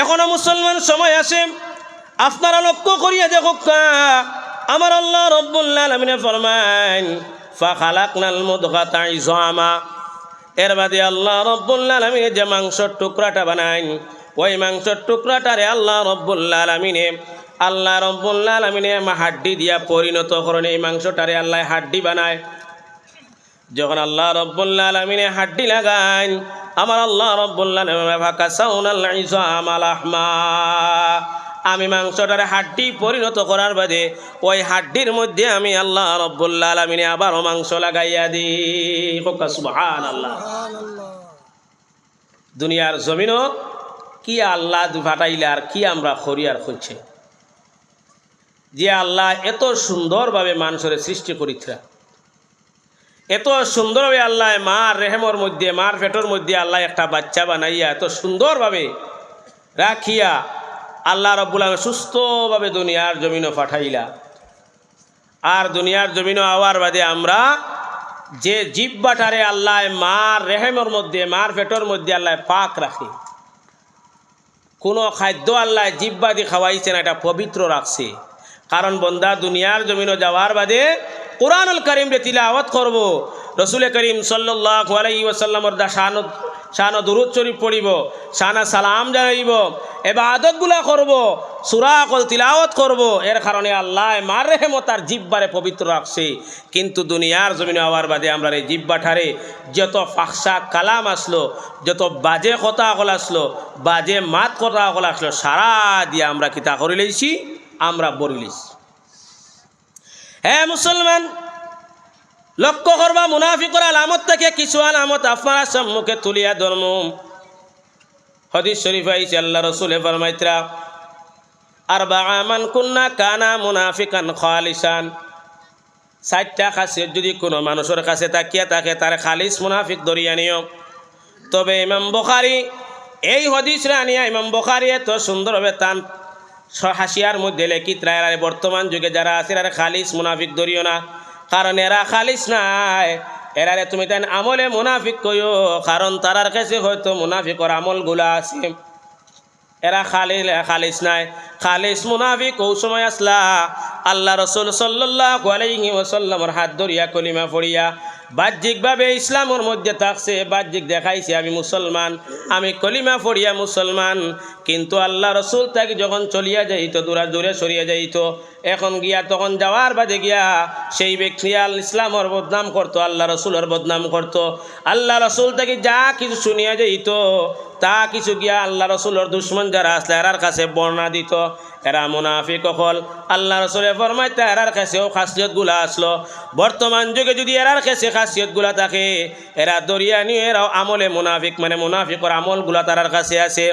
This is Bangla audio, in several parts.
এখনও মুসলমান সময় আছে আপনারা লক্ষ্য করিয়া দেখো আমার আল্লাহ রব্বুল্লাহ আলমিনে ফরমান ফা খালাকনাল মুদগাতা ইজামা। এর বাদে আল্লাহ রব্বুল্লাহ আলমিনে যে মাংসর টুকরাটা বানাই ওই মাংসর টুকরাটারে আল্লাহ রব্বুল্লাহ আলমিনে, আল্লাহ রব্বুল্লাহ আলমিনে হাড্ডি দিয়া পরিণত করেন। এই মাংসটারে আল্লাহ হাড্ডি বানায়। যখন আল্লাহ রব্বুল্লাহ আলমিনে হাড্ডি লাগান আমার আল্লাহ রব্বুল্লাহ আহমা আমি মাংসটারে হাড্ডি পরিণত করার বাদে ওই হাড্ডির মধ্যে আমি আল্লাহ রব্বুল্লাহ আলমিনে আবারও মাংস লাগাইয়া দিই। আল্লাহ দুনিয়ার জমিনও কি আল্লাহ ফাটাইলে আর কি আমরা খরিয়ার খুঁজছে যে আল্লাহ এত সুন্দরভাবে মানুষের সৃষ্টি করিছে এত সুন্দরভাবে আল্লাহ মার রেহেমর মধ্যে, মার পেটর মধ্যে আল্লাহ একটা বাচ্চা বানাইয়া এত সুন্দরভাবে রাখিয়া আল্লাহ রব্বুল আলম সুস্থভাবে দুনিয়ার জমিনও পাঠাইলা। আর দুনিয়ার জমিনও আওয়ার বাদে আমরা যে জিব্বাটারে আল্লাহ মার রেহেমর মধ্যে, মার পেটর মধ্যে আল্লাহ পাক রাখে। কোনো খাদ্য আল্লাহ জিব্বা দিয়ে খাওয়াইছে না, এটা পবিত্র রাখছে। কারণ বন্দা দুনিয়ার জমিনও যাওয়ার বাদে কোরআনুল করিম রে তিলাওয়াত করব। রসুল করিম সাল্লাহ আলাই ওসাল্লামর দা শান শান দুরুদ শরীফ পড়িব শানা সালাম জানাইব এবার আদতগুলা করব, সুরা কল তিলাওয়াত করব। এর কারণে আল্লাহ মার রেহেমত তার জিব্বারে পবিত্র রাখছে। কিন্তু দুনিয়ার জমিনে হওয়ার বাদে আমরা এই জিব্বাঠারে যত ফাঁকসা কালাম আসলো, যত বাজে কথা আসলো, বাজে মাত কথা আসলো, সারা দিয়ে আমরা কিতা করে লইছি। আমরা বরিলিছি হ্যাঁ মুসলমান, লক্ষ্য করবা, মুনাফিকর আলামত থেকে কিছু আলামত আপনারা সম্মুখে তুলিয়া ধর্ম। হদিস শরীফ আইছে, আল্লাহ রসুলে ফরমাইত্রা আর বামান কুন্না কানা মুনাফিকান খালিসান। ষাটটা খাসিয়ত যদি কোনো মানুষের কাছে তাকিয়া থাকে, তার খালিস মুনাফিক ধরিয়া নিও। তবে ইমাম বখারি এই হদিস রানিয়া ইমাম বখারি এত সুন্দরভাবে তান হাসিয়ার মধ্যে লেখিত রায় বর্তমান যুগে যারা আছে, এরা খালিস, মুনাফিক ধরিও না। কারণ এরা খালিস নাই। এরারে তুমি তাই আমলে মুনাফিক কইও, কারণ তারার কাছে হয়তো মুনাফিকর আমলগুলা আছে। এরা খালি খালিস নাই। খালিস, মুনাফিক ও সময় আসলা। আল্লাহ রসুল সাল্লাহ আলাইহি ওসাল্লামর হাত ধরিয়া কলিমা পড়িয়া বাহ্যিকভাবে ইসলামের মধ্যে থাকছে, বাহ্যিক দেখাইছে, আমি মুসলমান, আমি কলিমা পড়িয়া মুসলমান, কিন্তু আল্লাহ রসুল তাকে যখন চলিয়া যাইত, দূরা দূরে সরিয়া যাইত, এখন গিয়া তখন যাওয়ার বাদে গিয়া সেই ব্যক্তি আল ইসলামর বদনাম করতো, আল্লাহ রসুলের বদনাম করতো। আল্লাহ রসুল তাকে যা কিছু শুনিয়া যাইত, তা কিছু গিয়া আল্লাহ রসুলের দুশ্মন যারা আসলে কাছে বর্ণা দিত। এরা মুনাফিক হল আল্লাহ রসুলের ফরমাইতে এরার কাছেও খাসিয়তগুলা আসলো। বর্তমান যুগে যদি এরার কাছে খাসিয়তগুলা থাকে, এরা দরিয়া নিয়ে এরাও আমলে মুনাফিক মানে মুনাফিকর আমলগুলা তারার কাছে আছে।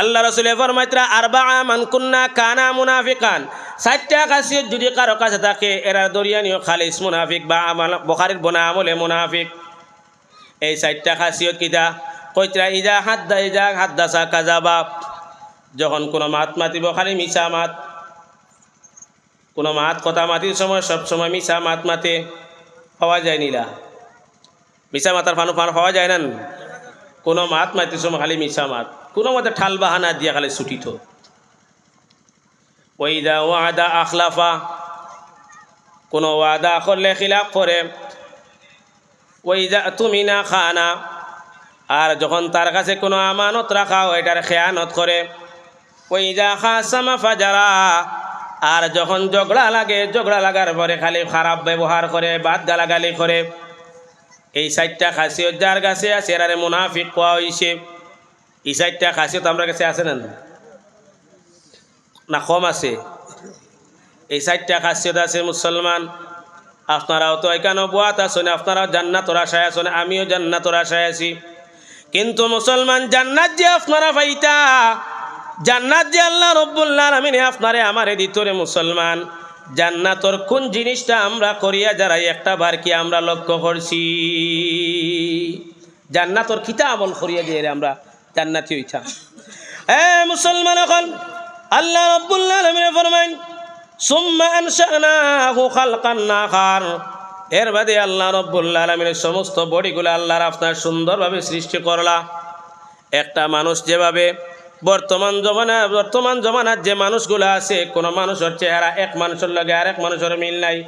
আল্লাহ রসুলের ফরমাইত্রা আরবা মান কুন্না কানা মুনাফিকান। ষাটটা খাসিয়ত যদি কারও কাছে থাকে, এরা দরিয়া নিয়ে খালিস মুনাফিক বা বখারির বনা আমলে মুনাফিক। এই ষাটটা খাসিয়ত কিতা? কইত্রা, ইজা হাত দা ইজা হাত দাসা কাজাবা। যখন কোনো মাত মাতিব, খালি মিশা মাত। কোনো মাত, কথা মাতির সময় সব সময় মিশা মাত মাতে পাওয়া যায় নিলা মিশা মাতার ফানু ফান পাওয়া যায় না। কোনো মাত মাতির সময় খালি মিশা মাত। কোনো মতে ঠাল বাহানা দিয়া খালি ছুটিত ওইদা ওয়াদা আখলাফা। কোনো ওয়াদা করলে খিলাফ করে। ওইদা তুমি না খানা। আর যখন তার কাছে কোনো আমানত রাখা হয়, এটার খেয়ানত করে। ওই যা খাসামা ফাজারা। আর যখন ঝগড়া লাগে, ঝগড়া লাগার পরে খালি খারাপ ব্যবহার করে, বাদ গালাগালি করে। এই সাইডটা খাসিয়ত যার কাছে আছে, এরারে মুনাফিক কোয়া হয়েছে এই সাইডটা খাসিয়ত আমরা কাছে আছে না না? কম আছে। এই সাইডটা খাসিয়ত আছে মুসলমান। আপনারাও তো এখানেও বোয়াত আসেন আপনারাও জান্নাতর আশায় আসেন আমিও জান্নাতর আশায় আছি। কিন্তু মুসলমান জান্নাত যে আপনারা পাইতা জান্নাত যে আল্লাহ রব্বুল্লাহ আমিনে আপনারে, আমারে দিতরে মুসলমান। জান্নাতর কোন জিনিসটা আমরা করিয়া যারাই, একটা বার কি আমরা লক্ষ্য করছি? জান্নাতর কিতা আমল করিয়া দিয়ে আমরা জান্নাতি হইতাম। এ মুসলমান এখন, আল্লাহ রব্বুল্লাহ আমিনে ফরমাইন, সুম্মা আনশানাহু খালকান এর বাদে আল্লাহ রব্বুল্লা আলমিনের সমস্ত বডিগুলো আল্লাহর আপনার সুন্দরভাবে সৃষ্টি করলা। একটা মানুষ যেভাবে বর্তমান জমানা, বর্তমান জমানার যে মানুষগুলো আছে, কোনো মানুষের চেহারা এক মানুষের লগে আরেক মানুষের মিল নাই।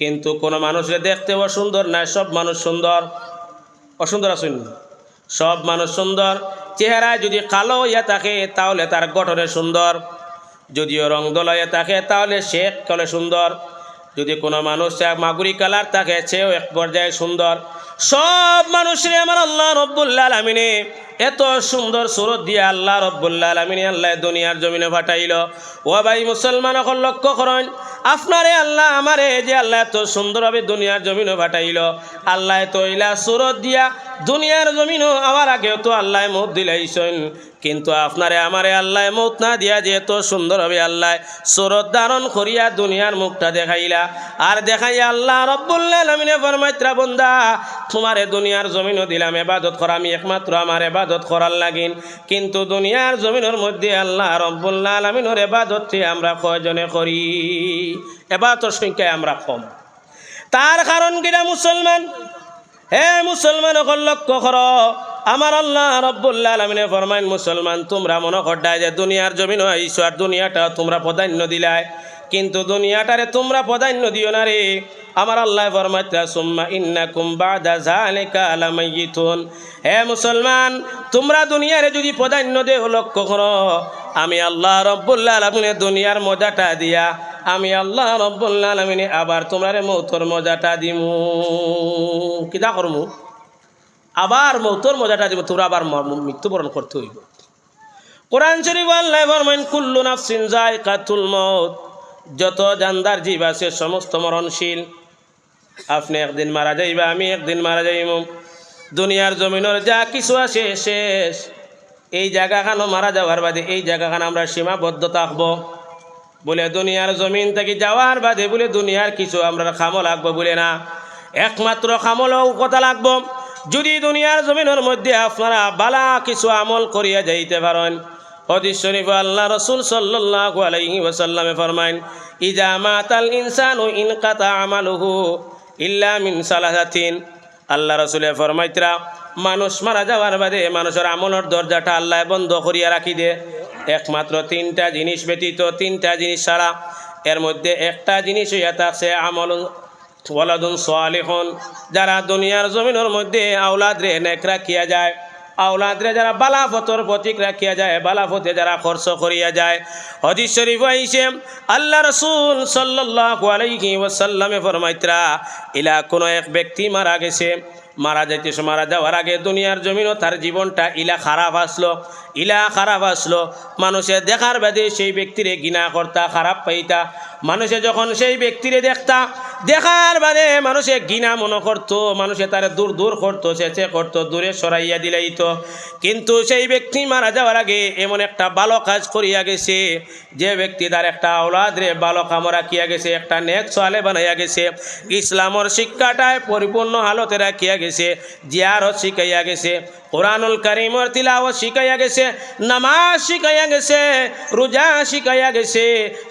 কিন্তু কোনো মানুষের দেখতেও সুন্দর নাই, সব মানুষ সুন্দর। অসুন্দর আসুন সব মানুষ সুন্দর। চেহারা যদি কালো ইয়া থাকে, তাহলে তার গঠনে সুন্দর। যদিও রং দলয়ে থাকে, তাহলে সে কলে সুন্দর। যদি কোনো মানুষ মাগুরি কালার থাকে, সেও এক পর্যায়ে সুন্দর। সব মানুষরে আমার আল্লাহ রব্বুল্লাহ আলমিনে এত সুন্দর সুরত দিয়ে আল্লাহ রব্বুল্লাহ আলমিনে আল্লাহ দুনিয়ার জমিনে ফাটাইল ও ভাই মুসলমান এখন লক্ষ্য করেন, আপনারে আল্লাহ আমারে যে আল্লাহ এত সুন্দরভাবে দুনিয়ার জমিনে ফাটাইল আল্লাহ তো ইলা সুরত দিয়া দুনিয়ার জমিনও আমার আগেও তো আল্লাহ মত দিলাইছেন। কিন্তু আপনারে আমারে আল্লাহ মত না দিয়া যে এত সুন্দরভাবে আল্লাহ সুরত ধারণ করিয়া দুনিয়ার মুখটা দেখাইলা। আর দেখাইয়া আল্লাহ রব্বুল্লাহ আলমিনে ফরমাইত্রা, বন্দা, তোমারে দুনিয়ার জমিনও দিলাম, এবাদত করা আমি একমাত্র আমার এবাদত করার লাগিন। কিন্তু দুনিয়ার জমিনের মধ্যে আল্লাহ রব্বুল্লাহ আলমিনের এবাদতটি আমরা কয়জনে করি? এবাদতর সংখ্যায় আমরা কম। তার কারণ কিনা মুসলমান? হে মুসলমান অকল লক্ষ্য কর, আমার আল্লাহ রব্বুল্লাহ আলমিনে ফরমাইন, মুসলমান, তোমরা মনে করডায় যে দুনিয়ার জমিন আইসো আর দুনিয়াটা তোমরা প্রাধান্য দিলায়। কিন্তু দুনিয়াটারে তোমরা প্রাধান্য দিও না রে। আমার আল্লাহ ফরমাইতা সুম্মা ইন্নাকুম হে মুসলমান, তোমরা দুনিয়ারে যদি প্রাধান্য দেও, লক্ষ্য করো, আমি আল্লাহ রব্বুল্লাহ আলমিনে দুনিয়ার মজাটা দিয়া, আমি আল্লাহ রব্বুল্লাহ আলমিনে আবার তোমারে মৌতর মজাটা দিমু। কিতা করমু? আবার মৌতর মজাটা দিব তোমরা আবার মৃত্যুবরণ করতে হইব। কোরআন শরীফ আল্লাহ ফরমাইন, কুল্লু নাফসিন যায়কাতুল যত জানদার জীব আছে, সমস্ত মরণশীল। আপনি একদিন মারা যাইবা, আমি একদিন মারা যাইব দুনিয়ার জমিনের যা কিছু আছে, শেষ। এই জায়গাখানো মারা যাওয়ার বাদে, এই জায়গাখান আমরা সীমাবদ্ধ থাকব। বলে, দুনিয়ার জমিন থেকে যাওয়ার বাদে বলে, দুনিয়ার কিছু আমরা খামো লাগবো বলে না। একমাত্র খামলও কথা লাগবো। যদি দুনিয়ার জমিনের মধ্যে আপনারা বালা কিছু আমল করিয়া যাইতে পারেন হদিস শরীফ আল্লাহ রসুল সাল্লাল্লাহু আলাইহি ওয়াসাল্লামে ফরমাইন ইজা মাতাল ইনসানু ইন কাতা আমালুহু ইল্লা মিন সালাসাতিন। আল্লাহ রসুলে ফরমাইতরা, মানুষ মারা যাওয়ার বাদে মানুষের আমলের দরজাটা আল্লাহ বন্ধ করিয়া রাখি দে। একমাত্র তিনটা জিনিস ব্যতীত তিনটা জিনিস ছাড়া এর মধ্যে একটা জিনিস হইয়া থাকছে আমল ওয়ালাদুন সোয়ালিহন যারা দুনিয়ার জমিনের মধ্যে আওলাদ রে নেক রাখিয়া যায়। আওলাদ যারা যারা বালাফতর প্রতীক রাখিয়া যায় বালাফতে যারা খরচ করিয়া যায়। হদিস শরীফ আইসে, আল্লাহ রসুল সাল্লাহ আলাইহি ওয়াসাল্লামে ফরমাইত্রা, ইলা কোনো এক ব্যক্তি মারা গেছে মারা যাইতেছে, মারা যাওয়ার আগে দুনিয়ার জমিনও তার জীবনটা ইলা খারাপ আসলো, ইলা খারাপ আসলো। মানুষে দেখার বাদে সেই ব্যক্তিরে ঘৃণা করতা, খারাপ পাইতা। মানুষে যখন সেই ব্যক্তিরে দেখতা, দেখার বাদে মানুষে ঘৃণা মনে করতো, মানুষে তারে দূর দূর করতো, চেঁচে করতো, দূরে সরাইয়া দিলেই তো কিন্তু সেই ব্যক্তি মারা যাওয়ার আগে এমন একটা ভালো কাজ করিয়া গেছে, যে ব্যক্তি তার একটা আওলাদ রে ভালো কামো রাখিয়া গেছে, একটা নেক সোয়ালে বানাইয়া গেছে, ইসলামর শিক্ষাটায় পরিপূর্ণ হালতে রাখিয়া গেছে। জিয়ারত শিখাইয়া গেছে কোরআনুল করিমর তিলাওয়াত শিখাইয়া গেছে, নামাজ শিখাইয়া গেছে, রোজা শিখাইয়া গেছে।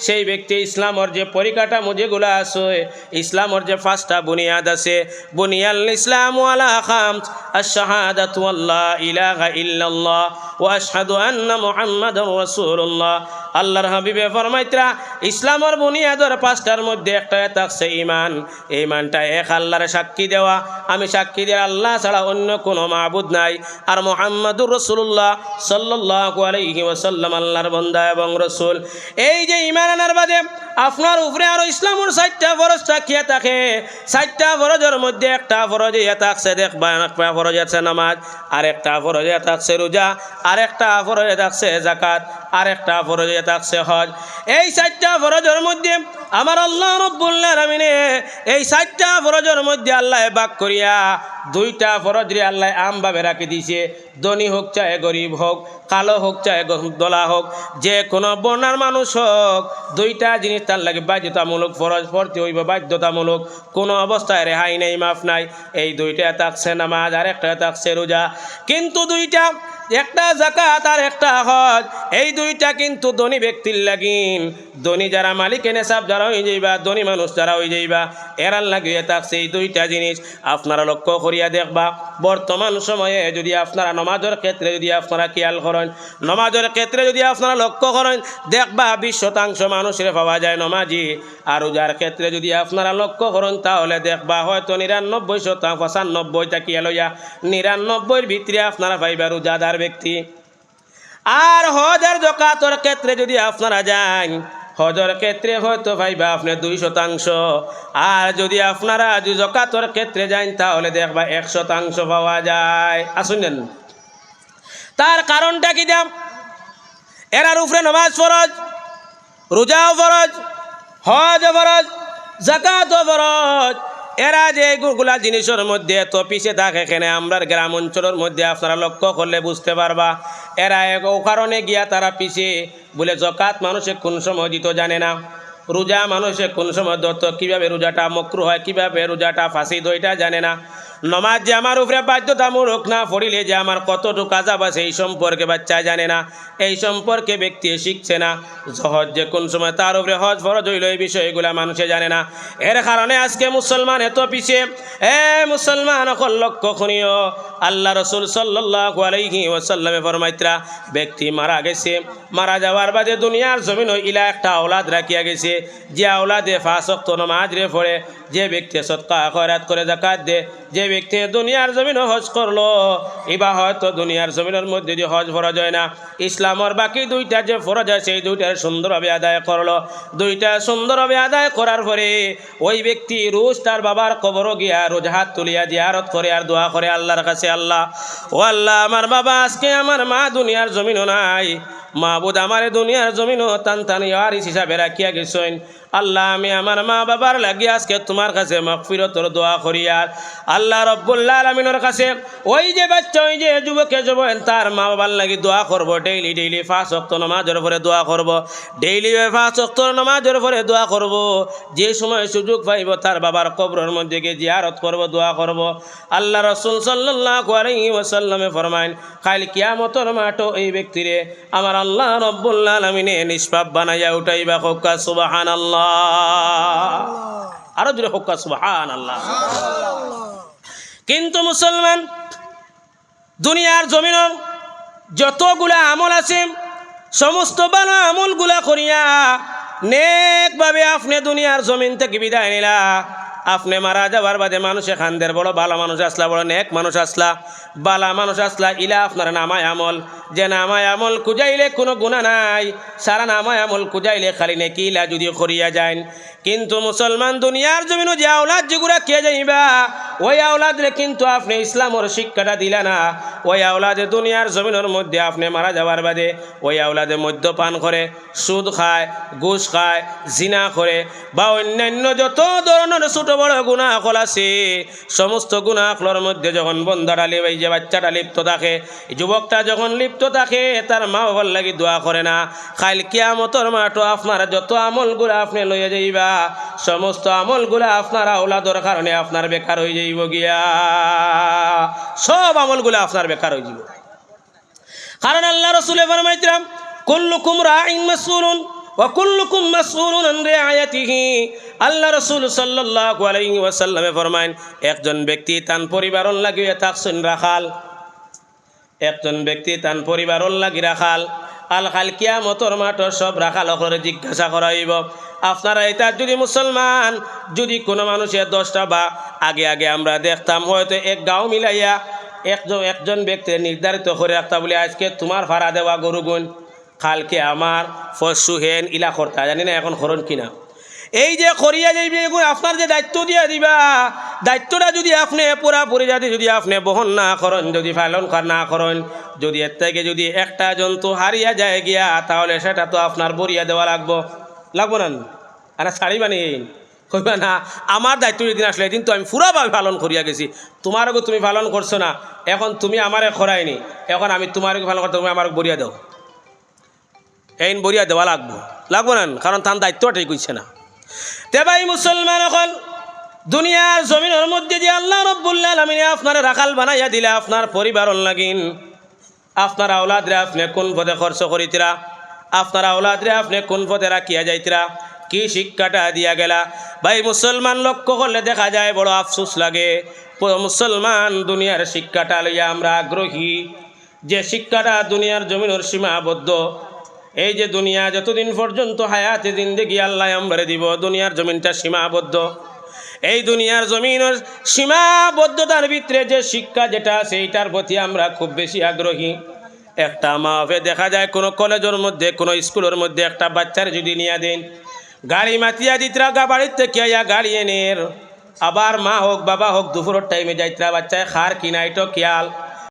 সেই ব্যক্তি ইসলামর যে পরিকাঠামো যেগুলো আছে, ইসলামর যে পাঁচটা বুনিয়াদ আছে, বুনিয়াল ইসলাম ওয়ালা খাম আশহাদাতু আল্লাহ ইলাহা ইল্লাল্লাহ ওয়া আশহাদু আন্না মুহাম্মাদার রাসূলুল্লাহ। আল্লাহর হাবিবে ফরমাইতরা, ইসলামর বুনিয়াদর পাঁচটার মধ্যে একটা থাকছে ইমান ইমানটা এক আল্লাহর সাক্ষী দেওয়া। আমি সাক্ষী দিয়ে আল্লাহ ছাড়া অন্য কোনো মাহবুদ নাই। আর মোহাম্মদুর রসুল্লাহ সাল্লাহ আলহি ওসাল্লাম আল্লাহর বন্দা এবং রসুল। এই যে ইমান আনার বাদে আপনার উপরে আরও ইসলামর চারটা ফরজ থাকিয়া থাকে। চারটা ফরজের মধ্যে একটা ফরজ ইয়া থাকছে দেখবা একটা ফরজ আছে নামাজ আর একটা ফরজ ইয়া থাকছে রোজা আর একটা ফরজ থাকছে জাকাত আর একটা ফরজ থাকছে হজ। এই চারটা ফরজের মধ্যে আমার আল্লাহ রব্বুল্লাহ রামিনে এই চারটা ফরজের মধ্যে আল্লাহ বাক করিয়া দুইটা ফরজ রে আল্লাহ আমভাবে রাখি দিছে। ধনী হোক চাহে গরিব হোক, কালো হোক চাহে দলা হোক, যে কোনো বর্ণার মানুষ হোক, দুইটা জিনিস তার লাগে বাধ্যতামূলক, ফরজ পড়তে হইব বাধ্যতামূলক। কোনো অবস্থায় রেহাই নেই, মাফ নাই। এই দুইটা থাকছে নামাজ আর একটা থাকছে রোজা। কিন্তু দুইটা একটা জাকাত আর একটা হজ। এই দুইটা কিন্তু ধনী ব্যক্তির লাগিন। ধনী যারা মালিক নেশাব যারা হয়ে যাইবা, ধনী মানুষ যারা হয়ে যাইবা, এরার লাগিয়ে থাকছে এই দুইটা জিনিস। আপনারা লক্ষ্য করিয়া দেখবা, বর্তমান সময়ে যদি আপনারা নমাজের ক্ষেত্রে যদি আপনারা খেয়াল করেন, নমাজের ক্ষেত্রে যদি আপনারা লক্ষ্য করেন, দেখবা বিশ শতাংশ মানুষের পাওয়া যায় নমাজি। আর রোজার ক্ষেত্রে যদি আপনারা লক্ষ্য করেন, তাহলে দেখবা হয়তো নিরানব্বই শতাংশ পঁচানব্বইটা কি লইয়া নিরানব্বইয়ের ভিতরে আপনারা পাইবা রোজাদার ব্যক্তি। আর হজার জকাতর ক্ষেত্রে যদি আপনারা যান, হজর ক্ষেত্রে হয়তো পাইবা আপনি দুই শতাংশ। আর যদি আপনারা জকাতর ক্ষেত্রে যান, তাহলে দেখবা এক শতাংশ পাওয়া যায়। আসুন তার কারণটা কি দাম এরার উপরে নমাজ ফরজ, রোজাও ফরজ হজ ফরজ জাকাত ফরজ। এরা যে গুগুলা জিনিসের মধ্যে তো পিছে থাকে এখানে আমরা গ্রাম অঞ্চলের মধ্যে আপনারা লক্ষ্য করলে বুঝতে পারবা। এরা এক ও কারণে গিয়া তারা পিছে বলে জকাত মানুষে কোন সময় দিত জানে না। রোজা মানুষে কোন সময় দত্ত কীভাবে রোজাটা মক্রু হয়, কীভাবে রোজাটা ফাঁসি দইটা জানে না। নমাজ যে আমার উপরে বাধ্যতামূলক না পড়িলে যে আমার কতটুকু কাজাব আছে এই সম্পর্কে বাচ্চা জানে না, এই সম্পর্কে ব্যক্তি শিখছে না। হজ যে কোন সময় তার উপরে হজ ফরজ হইল এই বিষয়গুলা মানুষে জানে না। এর কারণে আজকে মুসলমান এত পিছিয়ে, এ মুসলমান অকল লক্ষ্য খুনিও। আল্লাহ রসুল সাল্লাহ আলাইহি ওসাল্লামে ফরমাইত্রা, ব্যক্তি মারা গেছে, মারা যাওয়ার বাদে দুনিয়ার জমিন ইলা একটা আওলাদ রাখিয়া গেছে। যে আওলাদে ফাঁসক্ত নমাজ রে পড়ে, যে ব্যক্তি সৎকা খয়রাত করে জাকাত দে, যে ব্যক্তি দুনিয়ার জমিন হজ করল, এবার হয়তো দুনিয়ার জমিনের মধ্যে যদি হজ ফরজ হয় না। ইসলামর বাকি দুইটা যে ফরজ আছে সেই দুইটার সুন্দরভাবে আদায় করল। দুইটা সুন্দরভাবে আদায় করার পরে ওই ব্যক্তি রোজ তার বাবার কবরও গিয়া রোজ হাত তুলিয়া জিয়ারত করে আর দোয়া করে আল্লাহর কাছে, আল্লাহ, ও আল্লাহ, আমার বাবা আজকে আমার মা দুনিয়ার জমিনও নাই। মাহবুদ আমার দুনিয়ার জমিনও টান টান ইয়ারিস হিসাবে রাখিয়া গেছেন। আল্লাহ, আমি আমার মা বাবার লাগি আজকে তোমার কাছে মকফিরতর দোয়া করি আর আল্লাহ রব্বুল্লাহ আলমিনের কাছে ওই যে বাচ্চা, ওই যে যুবকে, যুবক, তার মা বাবার লাগি দোয়া করব। ডেইলি ডেইলি ফাঁস অক্ত নমাজের পরে দোয়া করব। ডেইলি ফাঁস অক্ত নমাজের পরে দোয়া করব। যে সময় সুযোগ পাইব, তার বাবার কবরের মধ্যে গিয়ে জিয়ারত করব, দোয়া করব। আল্লাহ রসুল সাল্লাহ আলাইহি ওয়াসাল্লামে ফরমাইন খাইল কিয়ামতর মাঠো এই ব্যক্তিরে আমার আল্লাহ রব্বুল্লাহ আলমিনে নিষ্পাপ বানাইয়া উঠাইবা হকা সুবাহান আল্লাহ আরও জুড়ে হকা সুবাহান আল্লাহ কিন্তু মুসলমান, দুনিয়ার জমিন যতগুলা আমল আছে, সমস্ত ভালো আমলগুলা করিয়া, নেকভাবে আপনি দুনিয়ার জমিন থেকে বিদায় নিলা। আপনি মারা যাবার বাদে মানুষে খানদের বড় ভালো মানুষ আসলা বড় নেক মানুষ আসলা, বালা মানুষ আসলা, ইলা আপনার নামায় আমল। যে নামায় আমল কুজাইলে কোনো গুণা নাই, সারা নামায় আমল কুজাইলে খালি নেকি ইলা যদি করিয়া যান কিন্তু মুসলমান দুনিয়ার জমিনও যে আওলাদ যেগুলা কে যাইবা ওই আওলাদরে কিন্তু আপনি ইসলামর শিক্ষাটা দিলা না। ওই আওলাদে দুনিয়ার জমিনের মধ্যে আপনি মারা যাওয়ার বাদে ওই আওলাদে মদ্যপান করে, সুদ খায়, ঘুষ খায়, জিনা করে, বা অন্যান্য যত ধরনের ছোট বড় গুণা আকল আছে সমস্ত গুণা আকলের মধ্যে যখন বন্ধাটা লিপ এই যে বাচ্চাটা লিপ্ত থাকে যুবকটা যখন লিপ্ত থাকে, তার মা বাবার লাগি দোয়া করে না। খাইল কিয়ামতর মাঠো আপনার যত আমলগুলো আপনি লইয়া যাইবা, সমস্ত আমলগুলো আপনার আওলাদর কারণে আপনার বেকার হয়ে যাইব গিয়া। সব আমলগুলো আপনার বেকার হয়ে যাব কারণ আল্লাহ রসুলে ফরমাইতরাম কুল্লুকুম রাইন মাসউলুন ওয়া কুল্লুকুম মাসউলুন আন রিআয়াতিহি আল্লাহ রসুল সাল্লাল্লাহু আলাইহি ওয়াসাল্লামে ফরমাইন একজন ব্যক্তি তান পরিবারন লাগিয়ে থাকছেন রাখাল, একজন ব্যক্তি তান পরিবারন লাগি রাখাল, আল খাল কিয়ামতর মাঠর সব রাখাল করে জিজ্ঞাসা করাইব। আপনারা এটা যদি মুসলমান, যদি কোনো মানুষের দশটা বা আগে আগে আমরা দেখতাম, হয়তো এক গাঁও মিলাইয়া একজন একজন ব্যক্তি নির্ধারিত করে রাখতা বলে, আজকে তোমার ভাড়া দেওয়া গরুগুন কালকে আমার ফসু হেন ইলা করতা, জানি না এখন খরণ কিনা। এই যে করিয়া যাইবে আপনার যে দায়িত্ব দিয়া দিবা, দায়িত্বটা যদি আপনি পুরাপুরি যদি যদি আপনি বহন না করেন, যদি পালন কর- না করেন, যদি এর থেকে যদি একটা জন্তু হারিয়া যায় গিয়া, তাহলে সেটা তো আপনার বরিয়া দেওয়া লাগবো। লাগবো না? আর শাড়ি বানিয়ে কইবা না, আমার দায়িত্ব যেদিন আসলে, কিন্তু আমি পুরাভাবে পালন করিয়া গেছি। তোমারও তুমি পালন করছ না, এখন তুমি আমারে খরাইনি এখন আমি তোমার পালন করতে, তুমি আমার বরিয়া দাও। এইন বরিয়া দেওয়া লাগবো। লাগবো না, কারণ তার দায়িত্বটাই করছে না। তে ভাই মুসলমান এখন দুনিয়ার জমিনের মধ্যে যে আল্লাহ রব্বুল্লাহ আলমিনে আপনার রাখাল বানাইয়া দিলে আপনার পরিবার লাগিন। আপনার আওলাদরে আপনি কোন পথে খরচ করিতরা? আপনার আওলাদরে আপনি কোন পথে রাখিয়া যাইতরা? কি শিক্ষাটা দিয়া গেলা? ভাই মুসলমান লক্ষ্য করলে দেখা যায় বড় আফসোস লাগে। মুসলমান দুনিয়ার শিক্ষাটা লইয়া আমরা আগ্রহী। যে শিক্ষাটা দুনিয়ার জমিনের সীমাবদ্ধ এই যে দুনিয়া যতদিন পর্যন্ত হায়াতে জিন্দেগি, আল্লাহ আমবারে দিব। দুনিয়ার জমিনটা সীমাবদ্ধ। এই দুনিয়ার জমিনের সীমাবদ্ধতার ভিতরে যে শিক্ষা যেটা আছে এইটার প্রতি আমরা খুব বেশি আগ্রহী। একটা মা মাহফে দেখা যায় কোনো কলেজের মধ্যে, কোনো স্কুলের মধ্যে একটা বাচ্চার যদি নিয়ে দেন, গাড়ি মাতিয়া দিতরা, গা বাড়ির থেকে আইয়া গাড়ি এনের। আবার মা হোক, বাবা হোক, দুপুরের টাইমে যাইতরা, বাচ্চায় খার কিনাইটো খেয়াল।